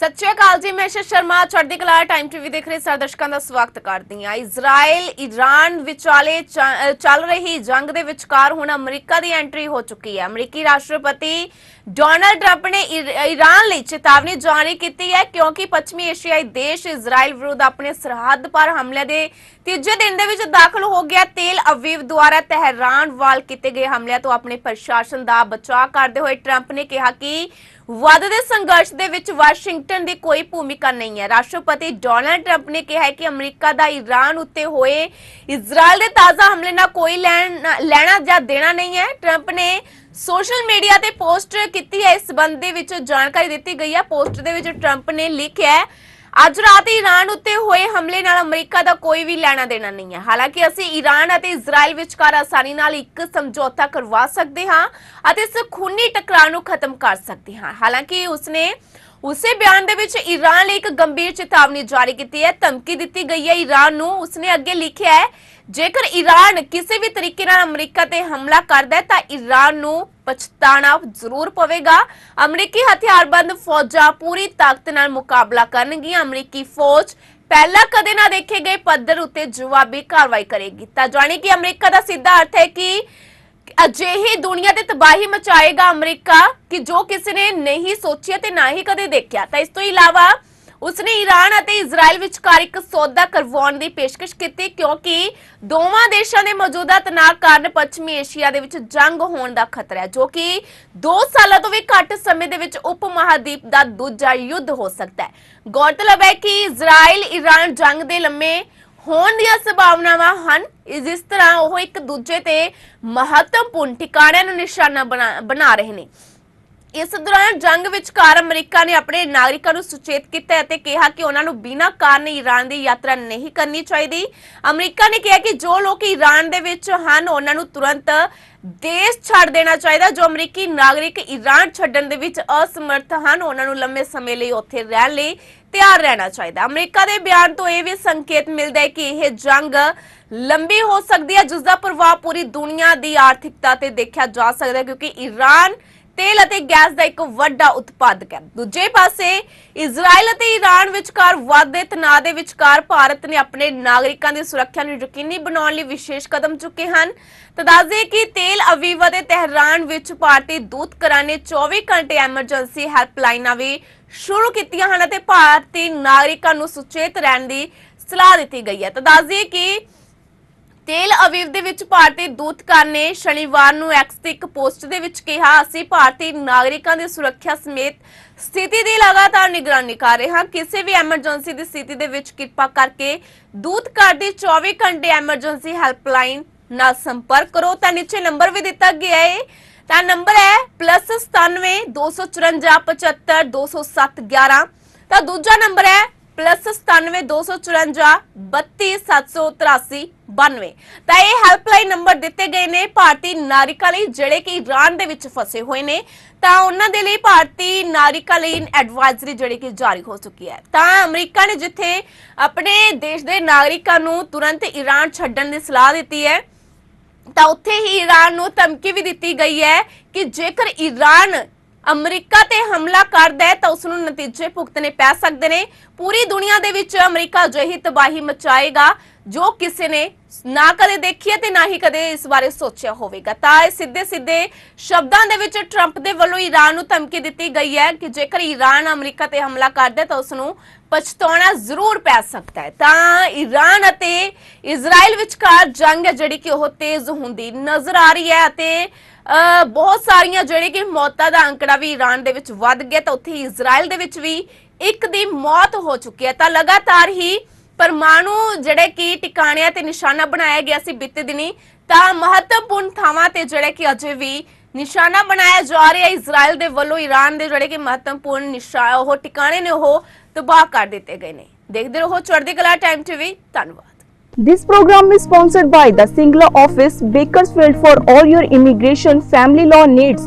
ਸਤਿ ਸ਼੍ਰੀ ਅਕਾਲ ਜੀ, ਮੈਂ ਸ਼ਰਮਾ ਚੜ੍ਹਦੀ ਕਲਾ ਟਾਈਮ ਟੀਵੀ ਦੇਖ ਰਹੇ ਸਾਰੇ ਦਰਸ਼ਕਾਂ ਦਾ ਸਵਾਗਤ ਕਰਦੀ ਹਾਂ। ਇਜ਼ਰਾਈਲ ਈਰਾਨ ਵਿਚਾਲੇ ਚੱਲ ਰਹੀ ਜੰਗ ਦੇ ਵਿਚਕਾਰ ਹੁਣ ਅਮਰੀਕਾ ਦੀ ਐਂਟਰੀ ਹੋ ਚੁੱਕੀ ਹੈ। ਅਮਰੀਕੀ ਰਾਸ਼ਟਰਪਤੀ ਡੋਨਲਡ ਟਰੰਪ ਨੇ ਈਰਾਨ ਲਈ ਚੇਤਾਵਨੀ ਜਾਰੀ ਕੀਤੀ ਹੈ ਕਿਉਂਕਿ ਪੱਛਮੀ ਏਸ਼ੀਆਈ ਦੇਸ਼ ਇਜ਼ਰਾਈਲ ਵਿਰੁੱਧ ਆਪਣੇ ਸਰਹੱਦ ਪਰ ਹਮਲੇ ਦੇ ਤੀਜੇ ਦਿਨ ਦੇ ਵਿੱਚ ਦਾਖਲ ਹੋ ਗਿਆ। ਤੇਲ ਅਵੀਵ ਦੁਆਰਾ ਤਹਿਰਾਨ ਵਾਲ ਕੀਤੇ ਗਏ ਹਮਲਿਆਂ ਤੋਂ ਆਪਣੇ ਪ੍ਰਸ਼ਾਸਨ ਦਾ ਬਚਾਅ ਕਰਦੇ ਹੋਏ ਟਰੰਪ ਨੇ ਕਿਹਾ ਕਿ ਵੱਧਦੇ ਸੰਘਰਸ਼ ਦੇ ਵਿੱਚ ਵਾਸ਼ਿੰਗਟਨ ਦੀ ਕੋਈ ਭੂਮਿਕਾ ਨਹੀਂ ਹੈ। ਰਾਸ਼ਟਰਪਤੀ ਡੋਨਾਲਡ ਟਰੰਪ ਨੇ ਕਿਹਾ ਹੈ ਕਿ ਅਮਰੀਕਾ ਦਾ ਈਰਾਨ ਉੱਤੇ ਹੋਏ ਇਜ਼ਰਾਈਲ ਦੇ ਤਾਜ਼ਾ ਹਮਲੇ ਨਾਲ ਕੋਈ ਲੈਣਾ ਜਾਂ ਦੇਣਾ ਨਹੀਂ ਹੈ। ਟਰੰਪ ਨੇ ਸੋਸ਼ਲ ਮੀਡੀਆ ਤੇ ਪੋਸਟ ਕੀਤੀ ਹੈ। ਇਸ ਸੰਬੰਧ ਦੇ ਵਿੱਚ ਜਾਣਕਾਰੀ ਦਿੱਤੀ ਗਈ ਹੈ। ਪੋਸਟ ਦੇ ਵਿੱਚ ਟਰੰਪ ਨੇ ਲਿਖਿਆ ਹੈ, ਅੱਜ ਰਾਤ ਈਰਾਨ ਉੱਤੇ ਹੋਏ ਹਮਲੇ ਨਾਲ ਅਮਰੀਕਾ ਦਾ ਕੋਈ ਵੀ ਲੈਣਾ ਦੇਣਾ ਨਹੀਂ ਹੈ। ਹਾਲਾਂਕਿ ਅਸੀਂ ਈਰਾਨ ਅਤੇ ਇਜ਼ਰਾਈਲ ਵਿਚਕਾਰ ਆਸਾਨੀ ਨਾਲ ਇੱਕ ਸਮਝੌਤਾ ਕਰਵਾ ਸਕਦੇ ਹਾਂ ਅਤੇ ਇਸ ਖੂਨੀ ਟਕਰਾਅ ਨੂੰ ਖਤਮ ਕਰ ਸਕਦੇ ਹਾਂ। ਹਾਲਾਂਕਿ ਉਸਨੇ ਉਸੇ ਬਿਆਨ ਦੇ ਵਿੱਚ ਈਰਾਨ ਲਈ ਇੱਕ ਗੰਭੀਰ ਚੇਤਾਵਨੀ ਜਾਰੀ ਕੀਤੀ ਹੈ, ਧਮਕੀ ਦਿੱਤੀ ਗਈ ਹੈ ਈਰਾਨ ਨੂੰ। ਉਸਨੇ ਅੱਗੇ ਲਿਖਿਆ ਹੈ, ਜੇਕਰ ਈਰਾਨ ਕਿਸੇ ਵੀ ਤਰੀਕੇ ਨਾਲ ਅਮਰੀਕਾ ਤੇ ਹਮਲਾ ਕਰਦਾ ਹੈ, ਤਾਂ ਈਰਾਨ ਨੂੰ ਪਛਤਾਣਾ ਜ਼ਰੂਰ ਪਵੇਗਾ। ਅਮਰੀਕੀ ਹਥਿਆਰਬੰਦ ਫੌਜਾਂ ਪੂਰੀ ਤਾਕਤ ਨਾਲ ਮੁਕਾਬਲਾ ਕਰਨਗੀਆਂ। ਅਮਰੀਕੀ ਫੌਜ ਪਹਿਲਾਂ ਕਦੇ ਨਾ ਦੇਖੇ ਗਏ ਪੱਧਰ ਉੱਤੇ ਜਵਾਬੀ ਕਾਰਵਾਈ ਕਰੇਗੀ। ਤਾਂ ਜਾਣੀ ਕਿ ਅਮਰੀਕਾ ਦਾ ਸਿੱਧਾ ਅਰਥ ਹੈ ਕਿ ਅਜਿਹੀ ਦੁਨੀਆ ਤੇ ਤਬਾਹੀ ਮਚਾਏਗਾ ਅਮਰੀਕਾ ਕਿ ਜੋ ਕਿਸੇ ਨੇ ਨਹੀਂ ਸੋਚਿਆ ਤੇ ਨਾ ਹੀ ਕਦੇ ਦੇਖਿਆ। ਤਾਂ ਇਸ ਤੋਂ ਇਲਾਵਾ ਉਸਨੇ ਈਰਾਨ ਅਤੇ ਇਜ਼ਰਾਈਲ ਵਿਚਕਾਰ ਇੱਕ ਸੌਦਾ ਕਰਵਾਉਣ ਦੀ ਪੇਸ਼ਕਸ਼ ਕੀਤੀ ਕਿਉਂਕਿ ਦੋਵਾਂ ਦੇਸ਼ਾਂ ਦੇ ਮੌਜੂਦਾ ਤਣਾਅ ਕਾਰਨ ਪੱਛਮੀ ਏਸ਼ੀਆ ਦੇ ਵਿੱਚ ਜੰਗ ਹੋਣ ਦਾ ਖਤਰਾ ਹੈ, ਜੋ ਕਿ 2 ਸਾਲਾਂ ਤੋਂ ਵੀ ਘੱਟ ਸਮੇਂ ਦੇ ਵਿੱਚ ਉਪ ਮਹਾਦੀਪ ਦਾ ਦੂਜਾ ਯੁੱਧ ਹੋ ਸਕਦਾ ਹੈ। ਗੌਰਤਲਬ ਹੈ ਕਿ ਇਜ਼ਰਾਈਲ ਈਰਾਨ ਜੰਗ ਦੇ ਲੰਮੇ ਹੋਣ ਦੀਆਂ ਸੰਭਾਵਨਾਵਾਂ ਹਨ। ਇਸ ਤਰ੍ਹਾਂ ਉਹ ਇੱਕ ਦੂਜੇ ਤੇ ਮਹੱਤਵਪੂਰਨ ਟਿਕਾਣਿਆਂ ਨੂੰ ਨਿਸ਼ਾਨਾ ਬਣਾ ਬਣਾ ਰਹੇ ਨੇ। ਇਸ ਦੌਰਾਨ ਜੰਗ ਵਿਚਕਾਰ ਅਮਰੀਕਾ ਨੇ ਆਪਣੇ ਨਾਗਰਿਕਾਂ ਨੂੰ ਸੁਚੇਤ ਕੀਤਾ ਅਤੇ ਕਿਹਾ ਕਿ ਉਹਨਾਂ ਨੂੰ ਬਿਨਾਂ ਕਾਰਨ ਈਰਾਨ ਦੀ ਯਾਤਰਾ ਨਹੀਂ ਕਰਨੀ ਚਾਹੀਦੀ। ਅਮਰੀਕਾ ਨੇ ਕਿਹਾ ਕਿ ਜੋ ਲੋਕ ਈਰਾਨ ਦੇ ਵਿੱਚ ਹਨ, ਉਹਨਾਂ ਨੂੰ ਤੁਰੰਤ ਦੇਸ਼ ਛੱਡ ਦੇਣਾ ਚਾਹੀਦਾ। ਜੋ ਅਮਰੀਕੀ ਨਾਗਰਿਕ ਈਰਾਨ ਛੱਡਣ ਦੇ ਵਿੱਚ ਅਸਮਰਥ ਹਨ, ਉਹਨਾਂ ਨੂੰ ਲੰਮੇ ਸਮੇਂ ਲਈ ਉੱਥੇ ਰਹਿਣ ਲਈ ਤਿਆਰ ਰਹਿਣਾ ਚਾਹੀਦਾ। ਅਮਰੀਕਾ ਦੇ ਬਿਆਨ ਤੋਂ ਇਹ ਵੀ ਸੰਕੇਤ ਮਿਲਦਾ ਹੈ ਕਿ ਇਹ ਜੰਗ ਲੰਬੀ ਹੋ ਸਕਦੀ ਹੈ ਜਿਸ ਦਾ ਪ੍ਰਭਾਵ ਪੂਰੀ ਦੁਨੀਆ ਦੀ ਆਰਥਿਕਤਾ ਤੇ ਦੇਖਿਆ ਜਾ ਸਕਦਾ ਹੈ, ਕਿਉਂਕਿ ਈਰਾਨ ਤੇਲ ਅਤੇ ਗੈਸ ਦਾ ਇੱਕ ਵੱਡਾ ਉਤਪਾਦਕ ਹੈ। ਦੂਜੇ ਪਾਸੇ ਇਜ਼ਰਾਈਲ ਅਤੇ ਈਰਾਨ ਵਿਚਕਾਰ ਵਾਧੇ ਤਣਾਅ ਦੇ ਵਿਚਕਾਰ ਭਾਰਤ ਨੇ ਆਪਣੇ ਨਾਗਰਿਕਾਂ ਦੀ ਸੁਰੱਖਿਆ ਨੂੰ ਯਕੀਨੀ ਬਣਾਉਣ ਲਈ ਵਿਸ਼ੇਸ਼ ਕਦਮ ਚੁੱਕੇ ਹਨ। ਤਾਂ ਦੱਸਦੇ ਕਿ ਤੇਲ ਅਵੀਵ ਅਤੇ ਤਹਿਰਾਨ ਵਿੱਚ ਭਾਰਤੀ ਦੂਤਕਰਾਂ ਨੇ 24 ਘੰਟੇ ਐਮਰਜੈਂਸੀ ਹੈਲਪਲਾਈਨਾਂ ਵੀ ਸ਼ੁਰੂ ਕੀਤੀਆਂ ਹਨ ਅਤੇ ਭਾਰਤੀ ਨਾਗਰਿਕਾਂ ਨੂੰ ਸੁਚੇਤ ਰਹਿਣ ਦੀ ਸਲਾਹ ਦਿੱਤੀ ਗਈ ਹੈ। ਤਾਂ ਦੱਸਦੇ ਕਿ ਤੇਲ ਅਵੀਵ ਦੇ ਵਿੱਚ ਭਾਰਤੀ ਦੂਤਕਾਰ ਨੇ ਸ਼ਨੀਵਾਰ ਨੂੰ ਐਕਸ ਤੇ ਇੱਕ ਪੋਸਟ ਦੇ ਵਿੱਚ ਕਿਹਾ, ਅਸੀਂ ਭਾਰਤੀ ਨਾਗਰਿਕਾਂ ਦੀ ਸੁਰੱਖਿਆ ਸਮੇਤ ਸਥਿਤੀ ਦੀ ਲਗਾਤਾਰ ਨਿਗਰਾਨੀ ਕਰ ਰਹੇ ਹਾਂ। ਕਿਸੇ ਵੀ ਐਮਰਜੈਂਸੀ ਦੀ ਸਥਿਤੀ ਦੇ ਵਿੱਚ ਕਿਰਪਾ ਕਰਕੇ ਦੂਤਕਾਰ ਦੀ 24 ਘੰਟੇ ਐਮਰਜੈਂਸੀ ਹੈਲਪਲਾਈਨ ਨਾਲ ਸੰਪਰਕ ਕਰੋ। ਤਾਂ ਨੀਚੇ ਨੰਬਰ ਵੀ ਦਿੱਤਾ ਗਿਆ ਹੈ ਤਾਂ ਨੰਬਰ ਹੈ +97 254 75 207 11 ਤਾਂ ਦੂਜਾ ਨੰਬਰ ਹੈ +97 254 32783 92 ਤਾਂ ਇਹ ਹੈਲਪਲਾਈਨ ਨੰਬਰ ਦਿੱਤੇ ਗਏ ਨੇ ਭਾਰਤੀ ਨਾਗਰਿਕਾਂ ਲਈ, ਜਿਹੜੇ ਕਿ ਈਰਾਨ ਦੇ ਵਿੱਚ ਫਸੇ ਹੋਏ ਨੇ। ਤਾਂ ਉਹਨਾਂ ਦੇ ਲਈ ਭਾਰਤੀ ਨਾਗਰਿਕਾਂ ਲਈ ਐਡਵਾਈਜ਼ਰੀ ਜਿਹੜੀ ਕਿ ਜਾਰੀ ਹੋ ਚੁੱਕੀ ਹੈ। ਤਾਂ ਅਮਰੀਕਾ ਨੇ ਜਿੱਥੇ ਆਪਣੇ ਦੇਸ਼ ਦੇ ਨਾਗਰਿਕਾਂ ਨੂੰ ਤੁਰੰਤ ਈਰਾਨ ਛੱਡਣ ਦੀ ਸਲਾਹ ਦਿੱਤੀ ਹੈ, ਤਾਂ ਉੱਥੇ ਹੀ ਈਰਾਨ ਨੂੰ ਧਮਕੀ ਵੀ ਦਿੱਤੀ ਗਈ ਹੈ ਕਿ ਜੇਕਰ ਈਰਾਨ ਅਮਰੀਕਾ ਤੇ ਹਮਲਾ ਕਰਦਾ ਹੈ ਤਾਂ ਉਸ ਨੂੰ ਨਤੀਜੇ ਭੁਗਤਣੇ ਪੈ ਸਕਦੇ ਨੇ। ਪੂਰੀ ਦੁਨੀਆ ਦੇ ਵਿੱਚ ਅਮਰੀਕਾ ਅਜਿਹੀ ਤਬਾਹੀ ਮਚਾਏਗਾ। ਜੋ ਕਿਸੇ ਨੇ ਨਾ ਕਦੇ ਦੇਖੀ ਹੈ ਤੇ ਨਾ ਹੀ ਕਦੇ ਇਸ ਬਾਰੇ ਸੋਚਿਆ ਹੋਵੇਗਾ। ਤਾਂ ਇਹ ਸਿੱਧੇ ਸਿੱਧੇ ਸ਼ਬਦਾਂ ਦੇ ਵਿੱਚ ਟਰੰਪ ਦੇ ਵੱਲੋਂ ਈਰਾਨ ਨੂੰ ਧਮਕੀ ਦਿੱਤੀ ਗਈ ਹੈ ਕਿ ਜੇਕਰ ਈਰਾਨ ਅਮਰੀਕਾ ਤੇ ਹਮਲਾ ਕਰਦਾ ਤਾਂ ਉਸ ਨੂੰ ਪਛਤਾਉਣਾ ਜ਼ਰੂਰ ਪੈ ਸਕਦਾ ਹੈ। ਤਾਂ ਈਰਾਨ ਅਤੇ ਇਜ਼ਰਾਈਲ ਵਿਚਕਾਰ ਜੰਗ ਹੈ ਜਿਹੜੀ ਕਿ ਉਹ ਤੇਜ਼ ਹੁੰਦੀ ਨਜ਼ਰ ਆ ਰਹੀ ਹੈ ਅਤੇ ਬਹੁਤ ਸਾਰੀਆਂ ਜਿਹੜੇ ਕਿ ਮੌਤਾਂ ਦਾ ਅੰਕੜਾ ਵੀ ਈਰਾਨ ਦੇ ਵਿੱਚ ਵੱਧ ਗਿਆ ਤਾਂ ਉੱਥੇ ਇਜ਼ਰਾਈਲ ਦੇ ਵਿੱਚ ਵੀ ਇੱਕ ਦੀ ਮੌਤ ਹੋ ਚੁੱਕੀ ਹੈ। ਤਾਂ ਲਗਾਤਾਰ ਹੀ ਪਰਮਾਣੂ ਜਿਹੜੇ ਕਿ ਟਿਕਾਣਿਆਂ ਤੇ ਨਿਸ਼ਾਨਾ ਬਣਾਇਆ ਗਿਆ ਸੀ ਬੀਤੇ ਦਿਨੀ ਤਾਂ ਮਹੱਤਵਪੂਰਨ ਥਾਵਾਂ ਤੇ ਜਿਹੜੇ ਕਿ ਅਜੇ ਵੀ ਨਿਸ਼ਾਨਾ ਬਣਾਇਆ ਜਾ ਰਿਹਾ ਹੈ ਇਜ਼ਰਾਈਲ ਦੇ ਵੱਲੋਂ ਈਰਾਨ ਦੇ ਜਿਹੜੇ ਕਿ ਮਹੱਤਵਪੂਰਨ ਨਿਸ਼ਾਨ ਉਹ ਟਿਕਾਣੇ ਨੇ ਉਹ ਤਬਾਹ ਕਰ ਦਿੱਤੇ ਗਏ ਨੇ ਦੇਖਦੇ ਰਹੋ ਚੜ੍ਹਦੀ ਕਲਾ ਟਾਈਮ ਟੀਵੀ ਧੰਨਵਾਦ This program is sponsored by the Singla office, Bakersfield for all your immigration family law needs.